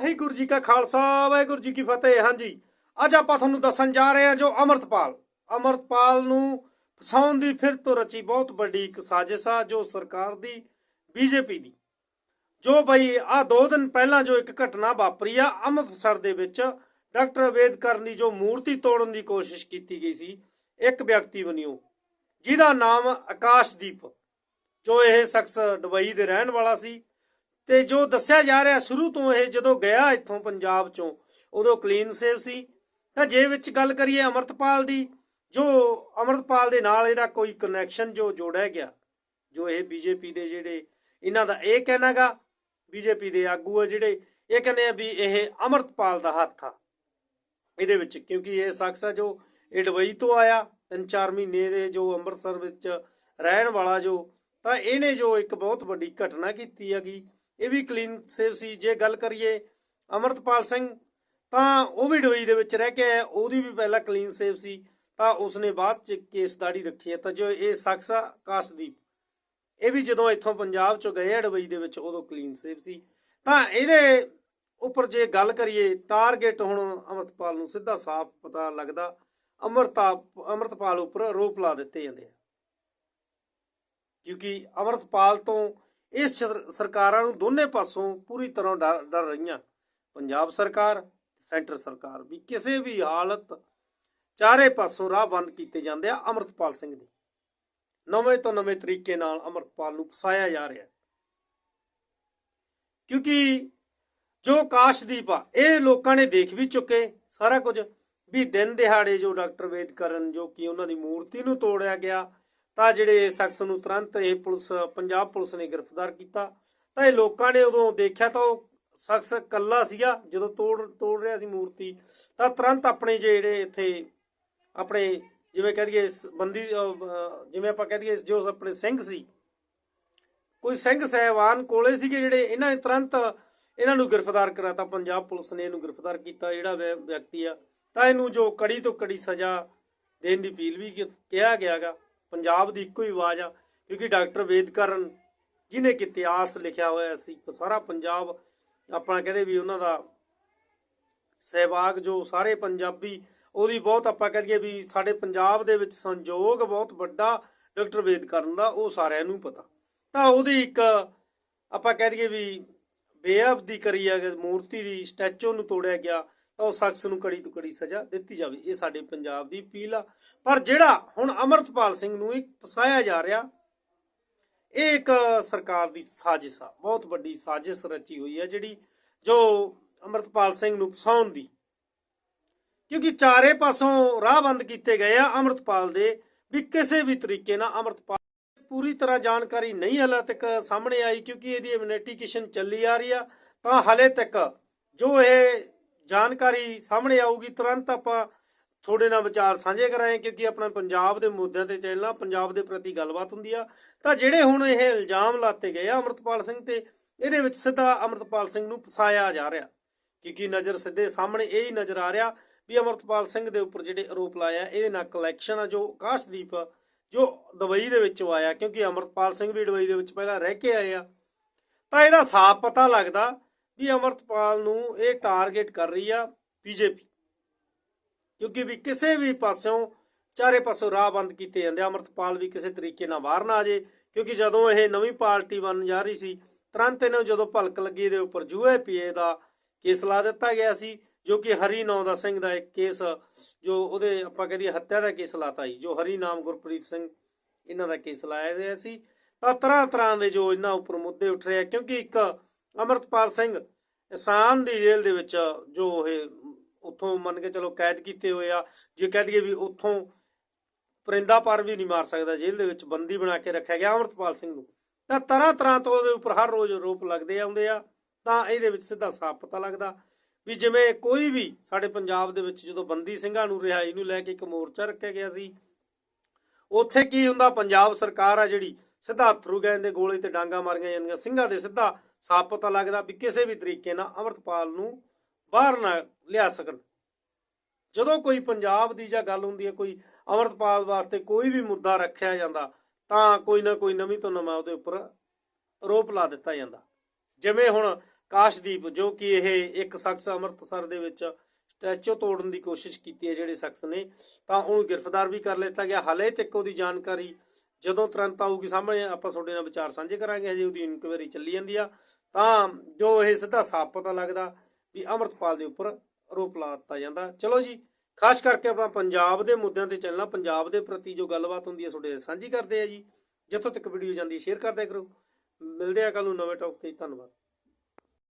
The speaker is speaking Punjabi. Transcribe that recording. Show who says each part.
Speaker 1: ਵਾਹਿਗੁਰੂ ਜੀ ਕਾ ਖਾਲਸਾ, ਵਾਹਿਗੁਰੂ ਜੀ ਕੀ ਫਤਿਹ। ਹਾਂਜੀ, ਅੱਜ ਆਪਾਂ ਤੁਹਾਨੂੰ ਦੱਸਣ ਜਾ ਰਹੇ ਹਾਂ ਜੋ ਅਮਰਤਪਾਲ। ਅਮਰਤਪਾਲ ਨੂੰ ਫਸਾਉਣ ਦੀ ਫਿਰ ਤੋਂ ਰਚੀ ਬਹੁਤ ਵੱਡੀ ਇੱਕ ਸਾਜ਼ਿਸ਼ ਆ, ਜੋ ਸਰਕਾਰ ਦੀ, ਬੀਜੇਪੀ ਦੀ। ਜੋ ਬਈ ਆ ਦੋ ਦਿਨ ਪਹਿਲਾਂ ਜੋ ਇੱਕ ਘਟਨਾ ਵਾਪਰੀ ਆ, ਅੰਮ੍ਰਿਤਸਰ ਦੇ ਵਿੱਚ ਡਾਕਟਰ ਅੰਬੇਦਕਰ ਦੀ ਜੋ ਮੂਰਤੀ ਤੋੜਨ ਦੀ ਕੋਸ਼ਿਸ਼ ਕੀਤੀ ਗਈ ਸੀ, ਇੱਕ ਵਿਅਕਤੀ ਬਣਿਓ ਜਿਹਦਾ ਨਾਮ ਆਕਾਸ਼ਦੀਪ, ਜੋ ਇਹ ਸ਼ਖਸ ਦੁਬਈ ਦੇ ਰਹਿਣ ਵਾਲਾ ਸੀ। ਤੇ ਜੋ ਦੱਸਿਆ ਜਾ ਰਿਹਾ ਸ਼ੁਰੂ ਤੋਂ ਇਹ ਜਦੋਂ ਗਿਆ ਇੱਥੋਂ ਪੰਜਾਬ ਚੋਂ, ਉਦੋਂ ਕਲੀਨ ਸੇਵ ਸੀ। ਤਾਂ ਜੇ ਵਿੱਚ ਗੱਲ ਕਰੀਏ ਅਮਰਤਪਾਲ ਦੀ, ਜੋ ਅਮਰਤਪਾਲ ਦੇ ਨਾਲ ਇਹਦਾ ਕੋਈ ਕਨੈਕਸ਼ਨ ਜੋ ਜੋੜਿਆ ਗਿਆ, ਜੋ ਇਹ ਬੀਜੇਪੀ ਦੇ ਜਿਹੜੇ ਇਹਨਾਂ ਦਾ ਇਹ ਕਹਿਣਾਗਾ ਬੀਜੇਪੀ ਦੇ ਆਗੂ ਆ ਜਿਹੜੇ, ਇਹ ਕਹਿੰਦੇ ਆ ਵੀ ਇਹ ਅਮਰਤਪਾਲ ਦਾ ਹੱਥ ਆ। ਇਹਦੇ ਵਿੱਚ ਕਿਉਂਕਿ ਇਹ ਸ਼ਖਸ ਆ ਜੋ ਇਹ ਦੁਬਈ ਤੋਂ ਆਇਆ ਤਿੰਨ ਚਾਰ ਮਹੀਨੇ ਦੇ ਜੋ ਅੰਮ੍ਰਿਤਸਰ ਵਿੱਚ ਰਹਿਣ ਵਾਲਾ ਜੋ, ਤਾਂ ਇਹਨੇ ਜੋ ਇੱਕ ਬਹੁਤ ਵੱਡੀ ਘਟਨਾ ਕੀਤੀ ਹੈਗੀ ਇਹ ਵੀ ਕਲੀਨ ਸੇਵ ਸੀ। ਜੇ ਗੱਲ ਕਰੀਏ ਅਮਰਤਪਾਲ ਸਿੰਘ, ਤਾਂ ਉਹ ਵੀ ਦੁਬਈ ਦੇ ਵਿੱਚ ਰਹਿ ਕੇ ਆਇਆ। ਉਹਦੀ ਵੀ ਪਹਿਲਾਂ ਕਲੀਨ ਸੇਵ ਸੀ, ਤਾਂ ਉਸਨੇ ਬਾਅਦ ਚ ਕੇਸ ਦਾੜੀ ਰੱਖੀ ਹੈ। ਤਾਂ ਜੋ ਇਹ ਸ਼ਖਸ ਕਾਸ਼ਦੀਪ, ਇਹ ਵੀ ਜਦੋਂ ਇੱਥੋਂ ਪੰਜਾਬ ਚੋਂ ਗਏ ਆ ਡਬਈ ਦੇ ਵਿੱਚ, ਉਦੋਂ ਕਲੀਨ ਸੇਵ ਸੀ। ਤਾਂ ਇਹਦੇ ਉੱਪਰ ਜੇ ਗੱਲ ਕਰੀਏ, ਟਾਰਗੇਟ ਹੁਣ ਅਮਰਤਪਾਲ ਨੂੰ ਸਿੱਧਾ ਸਾਫ਼ ਪਤਾ ਲੱਗਦਾ ਅਮਰਤਾ ਅਮਰਤਪਾਲ ਉੱਪਰ ਆਰੋਪ ਲਾ ਦਿੱਤੇ ਜਾਂਦੇ ਆ। ਕਿਉਂਕਿ ਅਮਰਤਪਾਲ ਤੋਂ ਇਸ ਸਰਕਾਰਾਂ ਨੂੰ ਦੋਨੇ ਪਾਸੋਂ ਪੂਰੀ ਤਰ੍ਹਾਂ ਡਰ ਡਰ ਰਹੀਆਂ। ਪੰਜਾਬ ਸਰਕਾਰ, ਸੈਂਟਰ ਸਰਕਾਰ ਵੀ ਕਿਸੇ ਵੀ ਹਾਲਤ ਚਾਰੇ ਪਾਸੋਂ ਰਾਹ ਬੰਦ ਕੀਤੇ ਜਾਂਦੇ ਆ ਅਮਰਤਪਾਲ ਸਿੰਘ ਦੇ। ਨਵੇਂ ਤੋਂ ਨਵੇਂ ਤਰੀਕੇ ਨਾਲ ਅਮਰਤਪਾਲ ਨੂੰ ਫਸਾਇਆ ਜਾ ਰਿਹਾ। ਕਿਉਂਕਿ ਜੋ ਕਾਸ਼ਦੀਪ ਆ, ਇਹ ਲੋਕਾਂ ਨੇ ਦੇਖ ਵੀ ਚੁੱਕੇ, ਸਾਰਾ ਕੁਝ ਵੀ ਦਿਨ ਦਿਹਾੜੇ ਜੋ ਡਾਕਟਰ ਵੇਦਕਰਨ ਜੋ ਕਿ ਉਹਨਾਂ ਦੀ ਮੂਰਤੀ ਨੂੰ ਤੋੜਿਆ ਗਿਆ ਤਾਂ ਜਿਹੜੇ ਸ਼ਖਸ ਨੂੰ ਤੁਰੰਤ ਇਹ ਪੁਲਿਸ, ਪੰਜਾਬ ਪੁਲਿਸ ਨੇ ਗ੍ਰਿਫਤਾਰ ਕੀਤਾ। ਤਾਂ ਇਹ ਲੋਕਾਂ ਨੇ ਉਦੋਂ ਦੇਖਿਆ ਤਾਂ ਉਹ ਸ਼ਖਸ ਕੱਲਾ ਸੀਗਾ, ਜਦੋਂ ਤੋੜ ਤੋੜ ਰਿਹਾ ਸੀ ਮੂਰਤੀ, ਤਾਂ ਤੁਰੰਤ ਆਪਣੇ ਜਿਹੜੇ ਇੱਥੇ ਆਪਣੇ ਜਿਵੇਂ ਕਹਿ ਦਈਏ ਬੰਦੀ ਜਿਵੇਂ ਆਪਾਂ ਕਹਿ ਦਈਏ ਜੋ ਆਪਣੇ ਸਿੰਘ ਸੀ, ਕੋਈ ਸਿੰਘ ਸਹਿਬਾਨ ਕੋਲੇ ਸੀਗੇ ਜਿਹੜੇ ਇਹਨਾਂ ਨੇ ਤੁਰੰਤ ਇਹਨਾਂ ਨੂੰ ਗ੍ਰਿਫਤਾਰ ਕਰਾਤਾ, ਪੰਜਾਬ ਪੁਲਿਸ ਨੇ ਇਹਨੂੰ ਗ੍ਰਿਫਤਾਰ ਕੀਤਾ, ਜਿਹੜਾ ਵਿਅਕਤੀ ਆ। ਤਾਂ ਇਹਨੂੰ ਜੋ ਕੜੀ ਤੋਂ ਕੜੀ ਸਜ਼ਾ ਦੇਣ ਦੀ ਅਪੀਲ ਵੀ ਕੀ- ਕਿਹਾ ਗਿਆਗਾ। ਪੰਜਾਬ ਦੀ ਇੱਕੋ ਹੀ ਆਵਾਜ਼ ਆ, ਕਿਉਂਕਿ ਡਾਕਟਰ ਵੇਦਕਰਨ ਜਿਨੇ ਕਿ ਇਤਿਹਾਸ ਲਿਖਿਆ ਹੋਇਆ ਸੀ ਸਾਰਾ ਪੰਜਾਬ ਆਪਣਾ ਕਹਿੰਦੇ ਵੀ ਉਹਨਾਂ ਦਾ ਸਹਿਬਾਗ ਜੋ ਸਾਰੇ ਪੰਜਾਬੀ, ਉਹਦੀ ਬਹੁਤ ਆਪਾਂ ਕਹੀਏ ਵੀ ਸਾਡੇ ਪੰਜਾਬ ਦੇ ਵਿੱਚ ਸੰਯੋਗ ਬਹੁਤ ਵੱਡਾ ਡਾਕਟਰ ਵੇਦਕਰਨ ਦਾ, ਉਹ ਸਾਰਿਆਂ ਨੂੰ ਪਤਾ। ਤਾਂ ਉਹਦੀ ਇੱਕ ਆਪਾਂ ਕਹਿ ਦਈਏ ਵੀ ਬੇਅਬਦੀ ਕਰੀ ਹੈ ਮੂਰਤੀ ਦੀ, ਸਟੈਚੂ ਨੂੰ ਤੋੜਿਆ ਗਿਆ। ਤਾਂ ਉਹ ਸ਼ਖਸ ਨੂੰ ਕੜੀ ਤੋਂ ਕੜੀ ਸਜ਼ਾ ਦਿੱਤੀ ਜਾਵੇ। ਇਹ ਸਾਡੇ ਪੰਜਾਬ ਦੀ ਅਪੀਲ ਆ। ਪਰ ਜਿਹੜਾ ਹੁਣ ਅਮਰਤਪਾਲ ਸਿੰਘ ਨੂੰ ਇੱਕ ਫਸਾਇਆ ਜਾ ਰਿਹਾ, ਇਹ ਇੱਕ ਸਰਕਾਰ ਦੀ ਸਾਜ਼ਿਸ਼ ਆ। ਬਹੁਤ ਵੱਡੀ ਸਾਜ਼ਿਸ਼ ਰਚੀ ਹੋਈ ਹੈ ਜਿਹੜੀ ਜੋ ਅਮਰਤਪਾਲ ਸਿੰਘ ਨੂੰ ਫਸਾਉਣ ਦੀ। ਕਿਉਂਕਿ ਚਾਰੇ ਪਾਸੋਂ ਰਾਹ ਬੰਦ ਕੀਤੇ ਗਏ ਆ ਅਮਰਤਪਾਲ ਦੇ ਵੀ ਕਿਸੇ ਵੀ ਤਰੀਕੇ ਨਾਲ ਅਮਰਤਪਾਲ ਪੂਰੀ ਤਰ੍ਹਾਂ ਜਾਣਕਾਰੀ ਨਹੀਂ ਹਲੇ ਤੱਕ ਸਾਹਮਣੇ ਆਈ, ਕਿਉਂਕਿ ਇਹਦੀ ਇਨਵੈਸਟੀਗੇਸ਼ਨ ਚੱਲੀ ਆ ਰਹੀ ਆ। ਤਾਂ ਹਲੇ ਤੱਕ ਜੋ ਇਹ ਜਾਣਕਾਰੀ ਸਾਹਮਣੇ ਆਊਗੀ, ਤੁਰੰਤ ਆਪਾਂ ਤੁਹਾਡੇ ਨਾਲ ਵਿਚਾਰ ਸਾਂਝੇ ਕਰਾਂਗੇ, ਕਿਉਂਕਿ ਆਪਣਾ ਪੰਜਾਬ ਦੇ ਮੁੱਦਿਆਂ ਤੇ ਚੱਲਣਾ ਪੰਜਾਬ ਦੇ ਪ੍ਰਤੀ ਗੱਲਬਾਤ ਹੁੰਦੀ ਆ। ਤਾਂ ਜਿਹੜੇ ਹੁਣ ਇਹ ਇਲਜ਼ਾਮ ਲਾਤੇ ਗਏ ਆ ਅਮਰਤਪਾਲ ਸਿੰਘ ਤੇ, ਇਹਦੇ ਵਿੱਚ ਸਿੱਧਾ ਅਮਰਤਪਾਲ ਸਿੰਘ ਨੂੰ ਫਸਾਇਆ ਜਾ ਰਿਹਾ। ਕਿਉਂਕਿ ਨਜ਼ਰ ਸਿੱਧੇ ਸਾਹਮਣੇ ਇਹ ਹੀ ਨਜ਼ਰ ਆ ਰਿਹਾ ਵੀ ਅਮਰਤਪਾਲ ਸਿੰਘ ਦੇ ਉੱਪਰ ਜਿਹੜੇ ਆਰੋਪ ਲਾਇਆ, ਇਹਦੇ ਨਾਲ ਕਲੈਕਸ਼ਨ ਆ ਜੋ ਆਕਾਸ਼ਦੀਪ, ਜੋ ਦੁਬਈ ਦੇ ਵਿੱਚੋਂ ਆਇਆ, ਕਿਉਂਕਿ ਅਮਰਤਪਾਲ ਸਿੰਘ ਵੀ ਦੁਬਈ ਦੇ ਵਿੱਚ ਪਹਿਲਾਂ ਰਹਿ ਕੇ ਆਏ ਆ। ਤਾਂ ਇਹਦਾ ਸਾਫ਼ ਪਤਾ ਲੱਗਦਾ ਵੀ ਅਮਰਤਪਾਲ ਨੂੰ ਇਹ ਟਾਰਗੇਟ ਕਰ ਰਹੀ ਆ ਬੀਜੇਪੀ ਕਿਉਂਕਿ ਵੀ ਕਿਸੇ ਵੀ ਪਾਸਿਓਂ ਚਾਰੇ ਪਾਸੋਂ ਰਾਹ ਬੰਦ ਕੀਤੇ ਜਾਂਦੇ ਆ। ਅਮਰਤਪਾਲ ਵੀ ਕਿਸੇ ਤਰੀਕੇ ਨਾਲ ਬਾਹਰ ਨਾ ਆ ਜੇ ਕਿਉਂਕਿ ਜਦੋਂ ਇਹ ਨਵੀਂ ਪਾਰਟੀ ਬਣ ਜਾ ਰਹੀ ਸੀ, ਤੁਰੰਤ ਇਹਨੂੰ ਜਦੋਂ ਭਲਕ ਲੱਗੀ ਦੇ ਉੱਪਰ ਯੂਏਪੀਏ ਦਾ ਕੇਸ ਲਾ ਦਿੱਤਾ ਗਿਆ ਸੀ, ਜੋ ਕਿ ਹਰੀ ਨੌ ਦਾ ਸਿੰਘ ਦਾ ਇੱਕ ਕੇਸ, ਜੋ ਉਹਦੇ ਆਪਾਂ ਕਹਦੀਏ ਹੱਤਿਆ ਦਾ ਕੇਸ ਲਾਤਾ ਸੀ, ਜੋ ਹਰੀ ਨਾਮ ਗੁਰਪ੍ਰੀਤ ਸਿੰਘ ਇਹਨਾਂ ਦਾ ਕੇਸ ਲਾਇਆ ਗਿਆ ਸੀ ਤਾਂ ਤਰ੍ਹਾਂ ਤਰ੍ਹਾਂ ਦੇ ਜੋ ਇਹਨਾਂ ਉੱਪਰ ਮੁੱਦੇ ਉੱਠ ਰਹੇ ਆ, ਕਿਉਂਕਿ ਇੱਕ ਅਮਰਤਪਾਲ ਸਿੰਘ ਇਸਾਨ ਦੀ ਜੇਲ੍ਹ ਦੇ ਵਿੱਚ ਜੋ ਇਹ ਉੱਥੋਂ ਮੰਨ ਕੇ ਚਲੋ ਕੈਦ ਕੀਤੇ ਹੋਏ ਆ, ਜੇ ਕਹਿ ਦਈਏ ਵੀ ਉੱਥੋਂ ਪਰਿੰਦਾ ਪਰ ਵੀ ਨਹੀਂ ਮਾਰ ਸਕਦਾ, ਜੇਲ੍ਹ ਦੇ ਵਿੱਚ ਬੰਦੀ ਬਣਾ ਕੇ ਰੱਖਿਆ ਗਿਆ ਅਮਰਤਪਾਲ ਸਿੰਘ ਨੂੰ। ਤਾਂ ਤਰ੍ਹਾਂ ਤਰ੍ਹਾਂ ਤੋਂ ਉਹਦੇ ਉੱਪਰ ਹਰ ਰੋਜ਼ ਆਰੋਪ ਲੱਗਦੇ ਆਉਂਦੇ ਆ, ਤਾਂ ਇਹਦੇ ਵਿੱਚ ਸਿੱਧਾ ਸਾਫ਼ ਪਤਾ ਲੱਗਦਾ ਵੀ ਜਿਵੇਂ ਕੋਈ ਵੀ ਸਾਡੇ ਪੰਜਾਬ ਦੇ ਵਿੱਚ ਜਦੋਂ ਬੰਦੀ ਸਿੰਘਾਂ ਨੂੰ ਰਿਹਾਈ ਨੂੰ ਲੈ ਕੇ ਇੱਕ ਮੋਰਚਾ ਰੱਖਿਆ ਗਿਆ ਸੀ, ਉੱਥੇ ਕੀ ਹੁੰਦਾ, ਪੰਜਾਬ ਸਰਕਾਰ ਆ ਜਿਹੜੀ ਸਿੱਧਾ ਅਥਰੂ ਗੈਸ ਦੇ ਗੋਲੇ ਤੇ ਡਾਂਗਾ ਮਾਰੀਆਂ ਜਾਂਦੀਆਂ, ਸਿੰਘਾਂ ਦੇ ਸਿੱਧਾ ਸਾਫ਼ ਪਤਾ ਲੱਗਦਾ ਵੀ ਕਿਸੇ ਵੀ ਤਰੀਕੇ ਨਾਲ ਅਮਰਤਪਾਲ ਨੂੰ ਬਾਹਰ ਨਾ ਲਿਆ ਸਕਣ। ਜਦੋਂ ਕੋਈ ਪੰਜਾਬ ਦੀ ਜਾਂ ਗੱਲ ਹੁੰਦੀ ਹੈ, ਕੋਈ ਅਮਰਤਪਾਲ ਵਾਸਤੇ ਕੋਈ ਵੀ ਮੁੱਦਾ ਰੱਖਿਆ ਜਾਂਦਾ, ਤਾਂ ਕੋਈ ਨਾ ਕੋਈ ਨਵੀਂ ਤੋਂ ਨਵਾਂ ਉਹਦੇ ਉੱਪਰ ਆਰੋਪ ਲਾ ਦਿੱਤਾ ਜਾਂਦਾ। ਜਿਵੇਂ ਹੁਣ ਕਾਸ਼ਦੀਪ, ਜੋ ਕਿ ਇਹ ਇੱਕ ਸ਼ਖਸ ਅੰਮ੍ਰਿਤਸਰ ਦੇ ਵਿੱਚ ਸਟੈਚੂ ਤੋੜਨ ਦੀ ਕੋਸ਼ਿਸ਼ ਕੀਤੀ ਹੈ, ਜਿਹੜੇ ਸ਼ਖਸ ਨੇ, ਤਾਂ ਉਹਨੂੰ ਗ੍ਰਿਫਤਾਰ ਵੀ ਕਰ ਲਿੱਤਾ ਗਿਆ। ਹਾਲੇ ਤੱਕ ਉਹਦੀ ਜਾਣਕਾਰੀ ਜਦੋਂ ਤੁਰੰਤ ਆਊਗੀ ਸਾਹਮਣੇ, ਆਪਾਂ ਤੁਹਾਡੇ ਨਾਲ ਵਿਚਾਰ ਸਾਂਝੇ ਕਰਾਂਗੇ, ਹਜੇ ਉਹਦੀ ਇਨਕੁਆਇਰੀ ਚੱਲੀ ਜਾਂਦੀ ਆ। ਤਾਂ ਜੋ ਇਹ ਸਿੱਧਾ ਸਾਫ਼ ਪਤਾ ਲੱਗਦਾ ਵੀ ਅੰਮ੍ਰਿਤਪਾਲ ਦੇ ਉੱਪਰ ਆਰੋਪ ਲਾ ਦਿੱਤਾ ਜਾਂਦਾ। ਚਲੋ ਜੀ, ਖਾਸ ਕਰਕੇ ਆਪਾਂ ਪੰਜਾਬ ਦੇ ਮੁੱਦਿਆਂ ਤੇ ਚੱਲਣਾ। ਪੰਜਾਬ ਦੇ ਪ੍ਰਤੀ ਜੋ ਗੱਲਬਾਤ ਹੁੰਦੀ ਹੈ ਤੁਹਾਡੇ ਨਾਲ ਸਾਂਝੀ ਕਰਦੇ ਆ ਜੀ। ਜਿੱਥੋਂ ਤੱਕ ਵੀਡੀਓ ਜਾਂਦੀ ਹੈ ਸ਼ੇਅਰ ਕਰਦਿਆ ਕਰੋ। ਮਿਲਦੇ ਆ ਕੱਲ ਨੂੰ ਨਵੇਂ ਟੌਪ ਤੇ। ਧੰਨਵਾਦ।